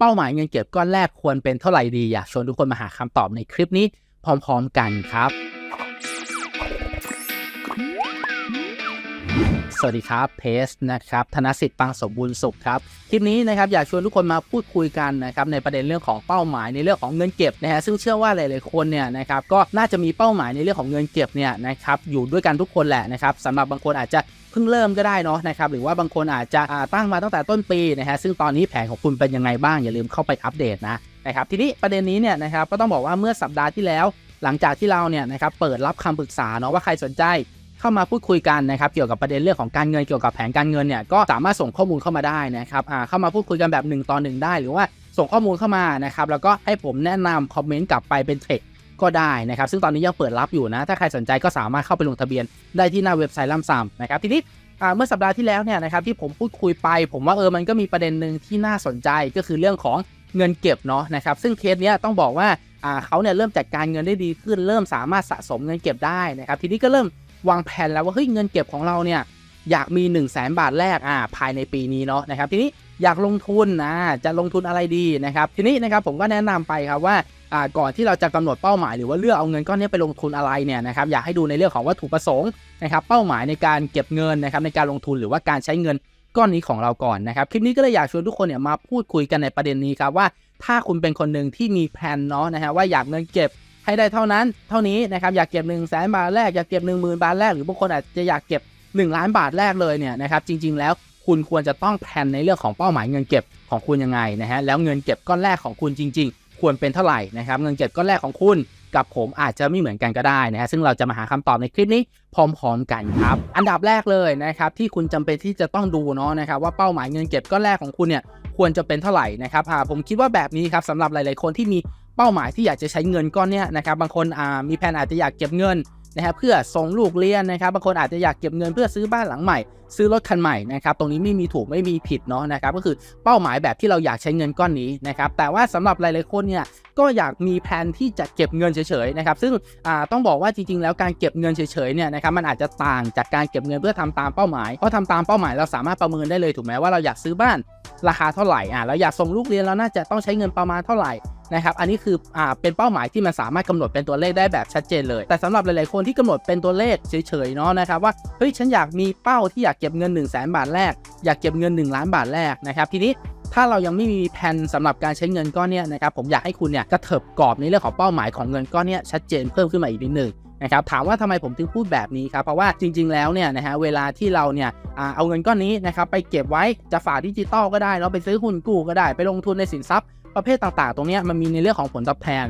เป้าหมายเงินเก็บก้อนแรกควรเป็นเท่าไหร่ดีอยากชวนทุกคนมาหาคำตอบในคลิปนี้พร้อม ๆ กันครับ สวัสดีครับเพจนะครับธนสิทธิ์ปังสมบูรณ์สุขครับคลิปนี้นะครับอยากชวนทุกคนมาพูดคุยกันนะครับในประเด็นเรื่องของเป้าหมายในเรื่องของเงินเก็บนะฮะซึ่งเชื่อว่าหลายๆคนเนี่ยนะครับก็น่าจะมีเป้าหมายในเรื่องของเงินเก็บเนี่ยนะครับอยู่ด้วยกันทุกคนแหละนะครับสำหรับบางคนอาจจะเพิ่งเริ่มก็ได้เนาะนะครับหรือว่าบางคนอาจจะตั้งมาตั้งแต่ต้นปีนะฮะซึ่งตอนนี้แผนของคุณเป็นยังไงบ้างอย่าลืมเข้าไปอัปเดตนะนะครับทีนี้ประเด็นนี้เนี่ยนะครับก็ต้องบอกว่าเมื่อสัปดาห์ที่แล้ว หลังจากที่เราเนี่ยนะครับเปิดรับคำปรึกษาเนาะว่าใครสนใจ เข้ามาพูดคุยกันนะครับเกี่ยวกับประเด็นเรื่องของการเงินเกี่ยวกับแผนการเงินเนี่ยก็สามารถส่งข้อมูลเข้ามาได้นะครับอ่าเข้ามาพูดคุยกันแบบ1ต่อ1ได้หรือว่าส่งข้อมูลเข้ามานะครับแล้วก็ให้ผมแนะนำคอมเมนต์กลับไปเป็นเทคก็ได้นะครับ ซึ่งตอนนี้ยังเปิดรับอยู่นะ ถ้าใครสนใจก็สามารถเข้าไปลงทะเบียนได้ที่หน้าเว็บไซต์ล่ำซำนะครับทีนี้อ่าเมื่อสัปดาห์ที่แล้วเนี่ยนะครับที่ผมพูดคุยไป ผมว่าเออมันก็มีประเด็นหนึ่งที่น่าสนใจก็คือเรื่องของเงินเก็บเนาะนะครับซึ่งเคสเนี้ยต้องบอกว่าอ่าเขาเนี่ยเริ่มจัดการเงินได้ดีขึ้นเริ่มสามารถสะสมเงินเก็บได้นะครับทีนี้ก็เริ่ม วางแผนแล้วว่าเฮ้ยเงินเก็บของเราเนี่ยอยากมี 1 0 0 0 0แบาทแรกอ่าภายในปีนี้เนาะนะครับทีนี้อยากลงทุนนะจะลงทุนอะไรดีนะครับทีนี้นะครับผมก็แนะนำไปครับว่าอ่าก่อนที่เราจะกำหนดเป้าหมายหรือว่าเลือกเอาเงินก้อนนี้ไปลงทุนอะไรเนี่ยนะครับอยากให้ดูในเรื่องของวัตถุประสงค์นะครับเป้าหมายในการเก็บเงินนะครับในการลงทุนหรือว่าการใช้เงินก้อนนี้ของเราก่อนนะครับคลิปนี้ก็เลยอยากชวนทุกคนเนี่ยมาพูดคุยกันในประเด็นนี้ครับว่าถ้าคุณเป็นคนหนึ่งที่มีแผนเนาะนะฮะว่าอยากเงินเก็บ ให้ได้เท่านั้น เท่านี้นะครับอยากเก็บ1นึ่งแสนบาทแรกอยากเก็บ 1 0,000 บาทแรกหรือบางคนอาจจะอยากเก็บ 1 ล้านบาทแรกเลยเนี่ยนะครับจริง ๆ แล้วคุณควรจะต้องแผนในเรื่องของเป้าหมายเงินเก็บของคุณยังไงนะฮะแล้วเงินเก็บก้อนแรกของคุณจริง ๆ ควรเป็นเท่าไหร่นะครับเงินเก็บก้อนแรกของคุณกับผมอาจจะไม่เหมือนกันก็ได้นะฮะซึ่งเราจะมาหาคำตอบในคลิปนี้พร้อมๆกันครับ อันดับแรกเลยนะครับที่คุณจำเป็นที่จะต้องดูเนาะนะครับว่าเป้าหมายเงินเก็บก้อนแรกของคุณเนี่ยควรจะเป็นเท่าไหร่นะครับอ่าผมคิดว่าแบบนี้ครับสำหรับหลาย ๆ คนที่มี เป้าหมายที่อยากจะใช้เงินก้อนเนี้ยนะครับบางคนอ่ามีแผนอาจจะอยากเก็บเงินนะครับเพื่อส่งลูกเรียนนะครับบางคนอาจจะอยากเก็บเงินเพื่อซื้อบ้านหลังใหม่ ซื้อรถคันใหม่นะครับตรงนี้ไม่มีถูกไม่มีผิดเนาะนะครับก็คือเป้าหมายแบบที่เราอยากใช้เงินก้อนนี้นะครับแต่ว่าสำหรับหลายๆคนเนี่ยก็อยากมีแผนที่จะเก็บเงินเฉยๆนะครับซึ่งต้องบอกว่าจริงๆ แล้วการเก็บเงินเฉยๆเนี่ยนะครับมันอาจจะต่างจากการเก็บเงินเพื่อทำตามเป้าหมายเพราะทำตามเป้าหมายเราสามารถประเมินได้เลยถูกไหมว่าเราอยากซื้อบ้านราคาเท่าไหร่อ่าเราอยากส่งลูกเรียนเราน่าจะต้องใช้เงินประมาณเท่าไหร่ นะครับ อันนี้คืออ่าเป็นเป้าหมายที่มันสามารถกำหนดเป็นตัวเลขได้แบบชัดเจนเลย แต่สำหรับหลายๆคนที่กำหนดเป็นตัวเลขเฉยๆเนาะนะครับว่าเฮ้ยฉันอยากมีเป้าที่อยากเก็บเงิน 1 0 0 0 0แบาทแรก อยากเก็บเงิน 1 ล้านบาทแรกนะครับทีนี้ถ้าเรายังไม่มีแผนสำหรับการใช้เงินก้อนเนี้ยนะครับผมอยากให้คุณเนี่ยกระเถิบกรอบในเรื่องของเป้าหมายของเงินก้อนเนี้ยชัดเจนเพิ่มขึ้นมาอีกนิดหนึ่งนะครับถามว่าทำไมผมถึงพูดแบบนี้ครับเพราะว่าจริง ๆ แล้วเนี่ยนะฮะเวลาที่เราเนี่ยเอาเงินก้อนนี้นะครับไปเก็บไว้จะฝากดิจิตอลก็ได้เนาะไปซื้อหุ้นกู้ก็ได้ไปลงทุนในสินทรัพย์ ประเภทต่างๆ ตรงนี้มันมีในเรื่องของผลตอบแทน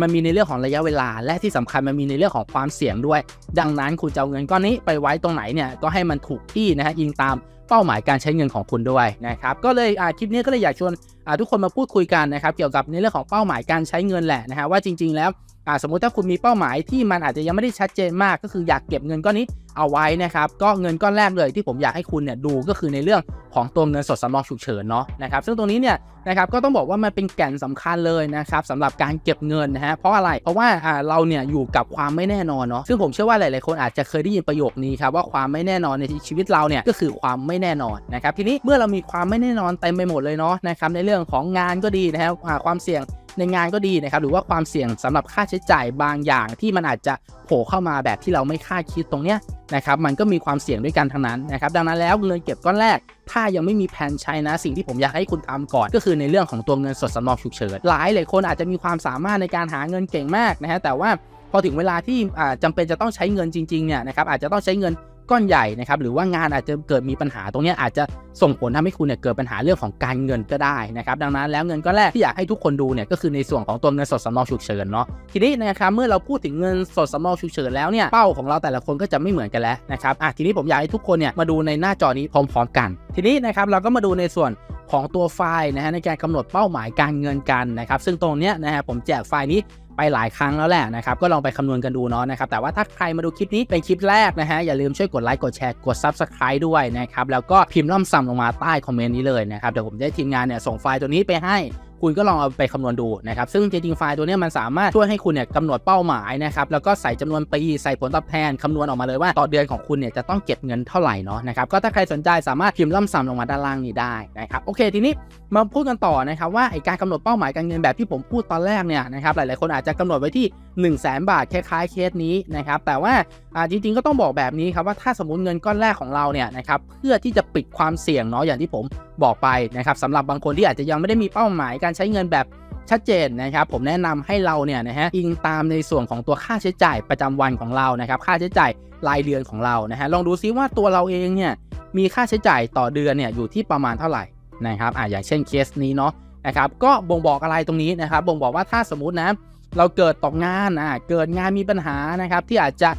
มันมีในเรื่องของระยะเวลา และที่สำคัญมันมีในเรื่องของความเสี่ยงด้วย ดังนั้นคุณจะเอาเงินก้อนนี้ไปไว้ตรงไหนเนี่ยก็ให้มันถูกที่นะฮะยิงตามเป้าหมายการใช้เงินของคุณด้วยนะครับก็เลยคลิปนี้ก็เลยอยากชวนทุกคนมาพูดคุยกันนะครับเกี่ยวกับในเรื่องของเป้าหมายการใช้เงินแหละนะฮะว่าจริง ๆ แล้ว อ่าสมมุติถ้าคุณมีเป้าหมายที่มันอาจจะยังไม่ได้ชัดเจนมากก็คืออยากเก็บเงินก้อนนี้เอาไว้นะครับ ก็เงินก้อนแรกเลยที่ผมอยากให้คุณเนี่ยดูก็คือในเรื่องของตัวเงินสดสำรองฉุกเฉินเนาะนะครับซึ่งตรงนี้เนี่ยนะครับก็ต้องบอกว่ามันเป็นแก่นสำคัญเลยนะครับสำหรับการเก็บเงินนะฮะเพราะอะไรเพราะว่าอ่าเราเนี่ยอยู่กับความไม่แน่นอนเนาะซึ่งผมเชื่อว่าหลายๆคนอาจจะเคยได้ยินประโยคนี้ครับว่าความไม่แน่นอนในชีวิตเราเนี่ยก็คือความไม่แน่นอนนะครับทีนี้เมื่อเรามีความไม่แน่นอนเต็มไปหมดเลยเนาะนะครับในเรื่องของงานก็ดีนะครับความเสี่ยง ในงานก็ดีนะครับหรือว่าความเสี่ยงสำหรับค่าใช้จ่ายบางอย่างที่มันอาจจะโผล่เข้ามาแบบที่เราไม่คาดคิดตรงเนี้ยนะครับมันก็มีความเสี่ยงด้วยกันทั้งนั้นนะครับดังนั้นแล้วเงินเก็บก้อนแรก ถ้ายังไม่มีแผนใช้นะสิ่งที่ผมอยากให้คุณทำก่อน ก็คือในเรื่องของตัวเงินสดสำรองฉุกเฉินหลายหลายคนอาจจะมีความสามารถในการหาเงินเก่งมากนะฮะแต่ว่าพอถึงเวลาที่อ่าจำเป็นจะต้องใช้เงินจริงๆเนี่ยนะครับอาจจะต้องใช้เงิน ก้อนใหญ่นะครับหรือว่างานอาจจะเกิดมีปัญหาตรงนี้อาจจะส่งผลทำให้คุณเนี่ยเกิดปัญหาเรื่องของการเงินก็ได้นะครับดังนั้นแล้วเงินก้อนแรกที่อยากให้ทุกคนดูเนี่ยก็คือในส่วนของตัวเงินสดสำรองฉุกเฉินเนาะทีนี้นะครับเมื่อเราพูดถึงเงินสดสำรองฉุกเฉินแล้วเนี่ยเป้าของเราแต่ละคนก็จะไม่เหมือนกันแล้วนะครับอะทีนี้ผมอยากให้ทุกคนเนี่ยมาดูในหน้าจอนี้พร้อม ๆ กัน ทีนี้นะครับเราก็มาดูในส่วน ของตัวไฟล์นะฮะในการกำหนดเป้าหมายการเงินกันนะครับ ซึ่งตรงเนี้ยนะฮะผมแจกไฟล์นี้ไปหลายครั้งแล้วแหละนะครับ ก็ลองไปคำนวณกันดูเนาะนะครับ แต่ว่าถ้าใครมาดูคลิปนี้เป็นคลิปแรกนะฮะ อย่าลืมช่วยกดไลค์ กดแชร์ กด Subscribe ด้วยนะครับ แล้วก็พิมพ์ล่ำซ้ำลงมาใต้คอมเมนต์นี้เลยนะครับ เดี๋ยวผมจะให้ทีมงานเนี่ยส่งไฟล์ตัวนี้ไปให้ คุณก็ลองเอาไปคำนวณดูนะครับซึ่งจริงๆไฟล์ตัวนี้มันสามารถช่วยให้คุณเนี่ยกำหนดเป้าหมายนะครับแล้วก็ใส่จำนวนปีใส่ผลตอบแทนคำนวณออกมาเลยว่าต่อเดือนของคุณเนี่ยจะต้องเก็บเงินเท่าไหร่เนาะนะครับก็ถ้าใครสนใจสามารถพิมพ์ล่ำซ้ำลงมาด้านล่างนี้ได้นะครับโอเคทีนี้มาพูดกันต่อนะครับว่าไอการกำหนดเป้าหมายการเงินแบบที่ผมพูดตอนแรกเนี่ยนะครับหลายๆคนอาจจะกำหนดไว้ที่ 1 0 0 0 0แบาทคล้ายๆเคสนี้นะครับแต่ว่า อ่าจริงๆก็ต้องบอกแบบนี้ครับว่าถ้าสมมติเงินก้อนแรกของเราเนี่ยนะครับเพื่อที่จะปิดความเสี่ยงเนาะอย่างที่ผมบอกไปนะครับสำหรับบางคนที่อาจจะยังไม่ได้มีเป้าหมายการใช้เงินแบบชัดเจนนะครับผมแนะนำให้เราเนี่ยนะฮะอิงตามในส่วนของตัวค่าใช้จ่ายประจำวันของเรานะครับค่าใช้จ่ายรายเดือนของเรานะฮะลองดูซิว่าตัวเราเองเนี่ยมีค่าใช้จ่ายต่อเดือนเนี่ยอยู่ที่ประมาณเท่าไหร่นะครับอ่าอย่างเช่นเคสนี้เนาะนะครับก็บ่งบอกอะไรตรงนี้นะครับบ่งบอกว่าถ้าสมมตินะเราเกิดตกงานอ่าเกิดงานมีปัญหานะครับที่อาจจะ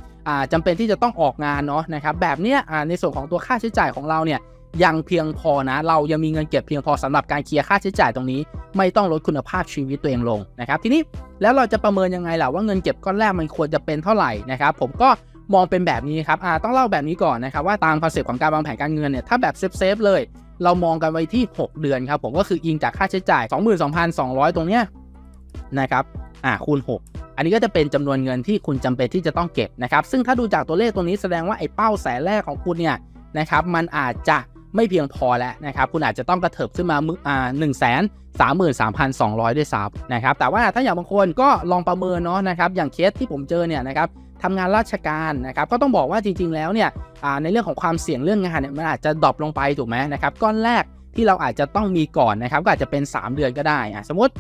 จำเป็นที่จะต้องออกงานเนาะนะครับแบบเนี้ยในส่วนของตัวค่าใช้จ่ายของเราเนี่ยยังเพียงพอนะ เรายังมีเงินเก็บเพียงพอสำหรับการเคลียร์ค่าใช้จ่ายตรงนี้ ไม่ต้องลดคุณภาพชีวิตตัวเองลงนะครับ ทีนี้แล้วเราจะประเมินยังไงล่ะว่าเงินเก็บก้อนแรกมันควรจะเป็นเท่าไหร่นะครับ ผมก็มองเป็นแบบนี้ครับต้องเล่าแบบนี้ก่อนนะครับว่าตามคอนเซปต์ของการวางแผนการเงินเนี่ยถ้าแบบเซฟๆเลย เรามองกันไว้ที่ 6 เดือนครับผมก็คืออิงจากค่าใช้จ่าย 22,200 ตรงเนี้ยนะครับอ่าคูณ 6 อันนี้ก็จะเป็นจำนวนเงินที่คุณจำเป็นที่จะต้องเก็บนะครับ ซึ่งถ้าดูจากตัวเลขตัวนี้แสดงว่าไอ้เป้าแสนแรกของคุณเนี่ยนะครับ มันอาจจะไม่เพียงพอแล้วนะครับ คุณอาจจะต้องกระเถิบขึ้นมาอ่าหนึ่งแสนสามหมื่นสามพันสองร้อยด้วยซ้ำนะครับ แต่ว่าถ้าอย่างบางคนก็ลองประเมินเนาะนะครับ อย่างเคสที่ผมเจอเนี่ยนะครับทำงานราชการนะครับ ก็ต้องบอกว่าจริง ๆ แล้วเนี่ยในเรื่องของความเสี่ยงเรื่องงานเนี่ยมันอาจจะดรอปลงไปถูกไหมนะครับ ก้อนแรกที่เราอาจจะต้องมีก่อนนะครับ ก็อาจจะเป็น 3 เดือนก็ได้อะสมมติ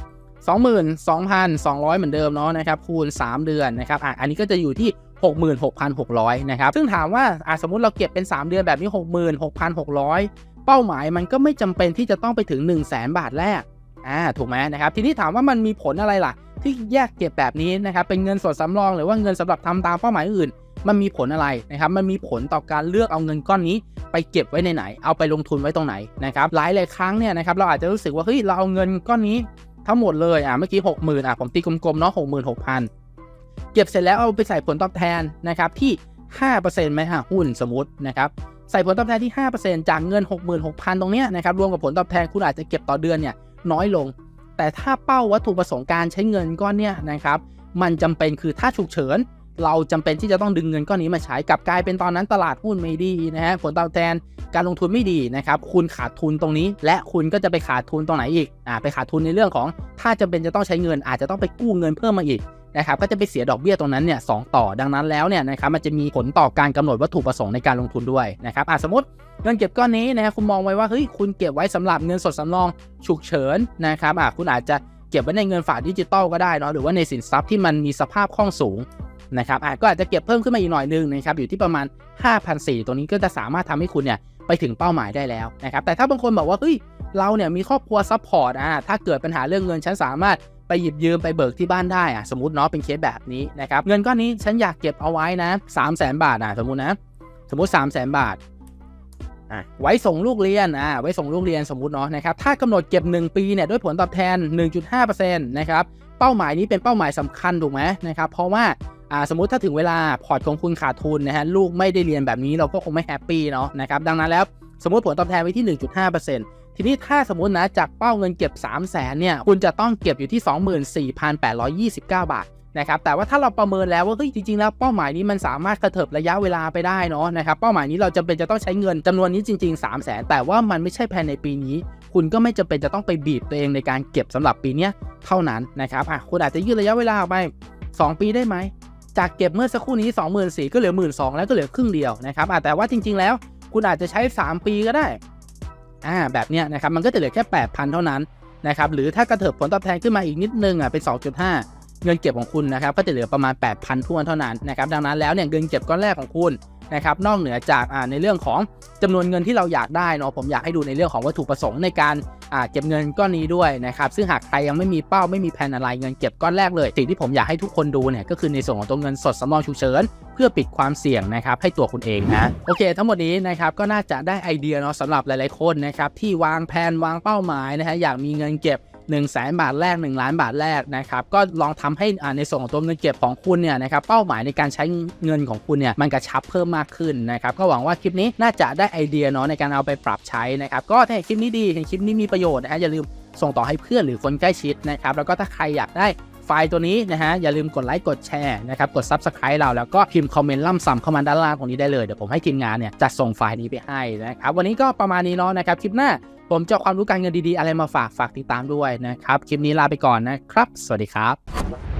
22,200 เหมือนเดิมเนาะนะครับคูณ 3 เดือนนะครับอะอันนี้ก็จะอยู่ที่66,600 นะครับ ซึ่งถามว่าอะสมมติเราเก็บเป็น 3 เดือนแบบนี้ 66,600 เป้าหมายมันก็ไม่จำเป็นที่จะต้องไปถึง 1 0 0 0 0แบาทแรก อ่า ถูกไหมนะครับ ทีนี้ถามว่ามันมีผลอะไรล่ะ ที่แยกเก็บแบบนี้นะครับ เป็นเงินสดสำรองหรือว่าเงินสำหรับทำตามเป้าหมายอื่น มันมีผลอะไรนะครับ มันมีผลต่อการเลือกเอาเงินก้อนนี้ไปเก็บไว้ในไหน เอาไปลงทุนไว้ตรงไหนนะครับ หลายหลายครั้งเนี่ยนะครับ เราอาจจะรู้สึกว่า เฮ้ย เราเอาเงินก้อนนี้ ทั้งหมดเลยอะเมื่อกี้หกหมื่นอะผมตีกลมๆเนาะหกหมื่นหกพันเก็บเสร็จแล้วเอาไปใส่ผลตอบแทนนะครับที่ห้าเปอร์เซ็นต์ไหมฮะหุ้นสมมตินะครับใส่ผลตอบแทนที่ห้าเปอร์เซ็นต์จากเงินหกหมื่นหกพันตรงเนี้ยนะครับรวมกับผลตอบแทนคุณอาจจะเก็บต่อเดือนเนี่ยน้อยลง แต่ถ้าเป้าวัตถุประสงค์การใช้เงินก้อนเนี้ยนะครับมันจำเป็นคือถ้าฉุกเฉิน เราจำเป็นที่จะต้องดึงเงินก้อนนี้มาใช้กับกลายเป็นตอนนั้นตลาดหุ้นไม่ดีนะฮะผลตอบแทนการลงทุนไม่ดีนะครับคุณขาดทุนตรงนี้ และคุณก็จะไปขาดทุนตรงไหนอีกอ่าไปขาดทุนในเรื่องของถ้าจำเป็นจะต้องใช้เงินอาจจะต้องไปกู้เงินเพิ่มมาอีกนะครับก็จะไปเสียดอกเบี้ยตรงนั้นเนี่ยสต่อดังนั้นแล้วเนี่ยนะครับมันจะมีผลต่อการกำหนดวัตถุประสงค์ในการลงทุนด้วยนะครับอะสมมติเงินเก็บก้อนนี้นะคุณมองไว้ว่าเฮ้ยคุณเก็บไว้สำหรับเงินสดสำรองฉุกเฉินนะครับอะคุณอาจจะเก็บไว้ในเงินฝากดิจิตอลก็ได้เนาะหรือว่าในสินทรัพย์ที่มันมีสภาพคล่องสูง นะครับอาจก็อาจจะเก็บเพิ่มขึ้นมาอีกหน่อยนึงนะครับอยู่ที่ประมาณ5,400ตรงนี้ก็จะสามารถทำให้คุณเนี่ยไปถึงเป้าหมายได้แล้วนะครับแต่ถ้าบางคนบอกว่าเฮ้ยเราเนี่ยมีครอบครัวซัพพอร์ตอะถ้าเกิดปัญหาเรื่องเงินฉันสามารถไปหยิบยืมไปเบิกที่บ้านได้อะสมมติเนาะเป็นเคสแบบนี้นะครับเงินก้อนนี้ฉันอยากเก็บเอาไว้นะ3 0 0 0 0 0บาทอะสมมตินะสมมติ3 0 0 0 0 0บาทอะไว้ส่งลูกเรียนอะไว้ส่งลูกเรียนสมมติเนาะนะครับถ้ากำหนดเก็บ 1 ปีเนี่ยด้วยผลตอบแทน 1.5%นะครับเป้าหมายนี้เป็นเป้าหมายสำคัญถูกไหมนะครับเพราะว่า อ่าสมมติถ้าถึงเวลาพอร์ตของคุณขาดทุนนะฮะลูกไม่ได้เรียนแบบนี้เราก็คงไม่แฮปปี้เนาะนะครับดังนั้นแล้วสมมติผลตอบแทนไว้ที่ 1.5%ทีนี้ถ้าสมมตินะจากเป้าเงินเก็บ 3 0 0แสนเนี่ยคุณจะต้องเก็บอยู่ที่ 24,829 บาทนะครับแต่ว่าถ้าเราประเมินแล้วว่าเฮ้ยจริงๆแล้วเป้าหมายนี้มันสามารถกระเถิบระยะเวลาไปได้เนาะนะครับเป้าหมายนี้เราจำเป็นจะต้องใช้เงินจำนวนนี้จริง ๆ 3 0 0แสนแต่ว่ามันไม่ใช่ภายในปีนี้ คุณก็ไม่จำเป็นจะต้องไปบีบตัวเองในการเก็บสำหรับปีนี้เท่านั้นนะครับอะคุณอาจจะยืดระยะเวลาไป 2 ปีได้ไหม จากเก็บเมื่อสักครู่นี้ 24,000ก็เหลือ 12,000แล้วก็เหลือครึ่งเดียวนะครับแต่ว่าจริง ๆ แล้วคุณอาจจะใช้ 3 ปีก็ได้อ่าแบบเนี้ยนะครับมันก็จะเหลือแค่ 8,000 เท่านั้นนะครับหรือถ้ากระเถิบผลตอบแทนขึ้นมาอีกนิดนึงอะเป็น 2.5 เงินเก็บของคุณนะครับก็จะเหลือประมาณ 8,000ทวนเท่านั้นนะครับดังนั้นแล้วเนี่ยเงินเก็บก้อนแรกของคุณ นะครับนอกเหนือจากในเรื่องของจำนวนเงินที่เราอยากได้เนาะผมอยากให้ดูในเรื่องของวัตถุประสงค์ในการเก็บเงินก้อนนี้ด้วยนะครับซึ่งหากใครยังไม่มีเป้าไม่มีแผนอะไรเงินเก็บก้อนแรกเลยสิ่งที่ผมอยากให้ทุกคนดูเนี่ยก็คือในส่วนของตัวเงินสดสำรองฉุกเฉินเพื่อปิดความเสี่ยงนะครับให้ตัวคุณเองนะโอเค ทั้งหมดนี้นะครับก็น่าจะได้ไอเดียเนาะสำหรับหลายๆคนนะครับที่วางแผนวางเป้าหมายนะฮะอยากมีเงินเก็บ 1 0 0 0 0แบาทแรก 1 ล้านบาทแรกนะครับก็ลองทำให้ในส่วนของตัวเงินเก็บของคุณเนี่ยนะครับเป้าหมายในการใช้เงินของคุณเนี่ยมันกระชับเพิ่มมากขึ้นนะครับก็หวังว่าคลิปนี้น่าจะได้ไอเดียเนาะในการเอาไปปรับใช้นะครับก็ถ้าเห็นคลิปนี้ดีเห็นคลิปนี้มีประโยชน์นะฮะอย่าลืมส่งต่อให้เพื่อนหรือคนใกล้ชิดนะครับแล้วก็ถ้าใครอยากได้ ไฟล์ตัวนี้นะฮะ อย่าลืมกดไลค์กดแชร์นะครับ กด Subscribe เราแล้วก็พิมพ์คอมเมนต์ล่ำซ้ำเข้ามาด้านล่างตรงนี้ได้เลย เดี๋ยวผมให้ทีมงานเนี่ยจัดส่งไฟล์นี้ไปให้นะครับ วันนี้ก็ประมาณนี้เนาะนะครับ คลิปหน้าผมจะความรู้การเงินดีๆ อะไรมาฝากฝากติดตามด้วยนะครับ คลิปนี้ลาไปก่อนนะครับ สวัสดีครับ